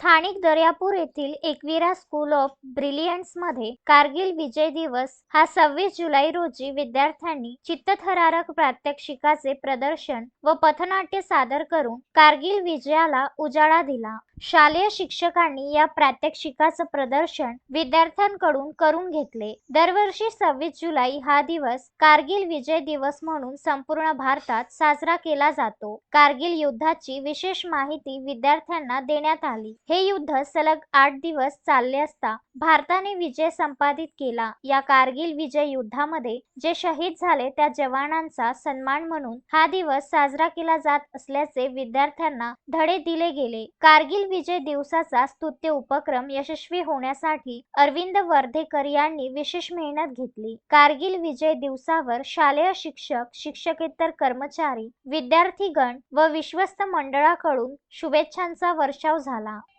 स्थानिक दर्यापूर येथील Ekvira school of ब्रिलियन्समध्ये कारगिल विजय दिवस हा सव्वीस जुलै रोजी विद्यार्थ्यांनी चित्तथरारक प्रात्यक्षिकाचे प्रदर्शन व पथनाट्य सादर करून कारगिल विजयाला उजाळा दिला. शालेय शिक्षकांनी या प्रात्यक्षिकाचं प्रदर्शन विद्यार्थ्यांकडून करून घेतले. दरवर्षी सव्वीस जुलै हा दिवस कारगिल विजय दिवस म्हणून संपूर्ण भारतात साजरा केला जातो. कारगिल युद्धाची विशेष माहिती विद्यार्थ्यांना देण्यात आली. हे युद्ध सलग आठ दिवस चालले असता भारताने विजय संपादित केला. या कारगिल विजय युद्धामध्ये जे शहीद झाले त्या जवानांचा सन्मान म्हणून हा दिवस साजरा केला जात असल्याचे विद्यार्थ्यांना धडे दिले गेले. कारगिल विजय दिवसाचा स्तुत्य उपक्रम यशस्वी होण्यासाठी अरविंद वर्धेकर यांनी विशेष मेहनत घेतली. कारगिल विजय दिवसावर शालेय शिक्षक शिक्षकेतर कर्मचारी विद्यार्थीगण व विश्वस्त मंडळाकडून शुभेच्छांचा वर्षाव झाला.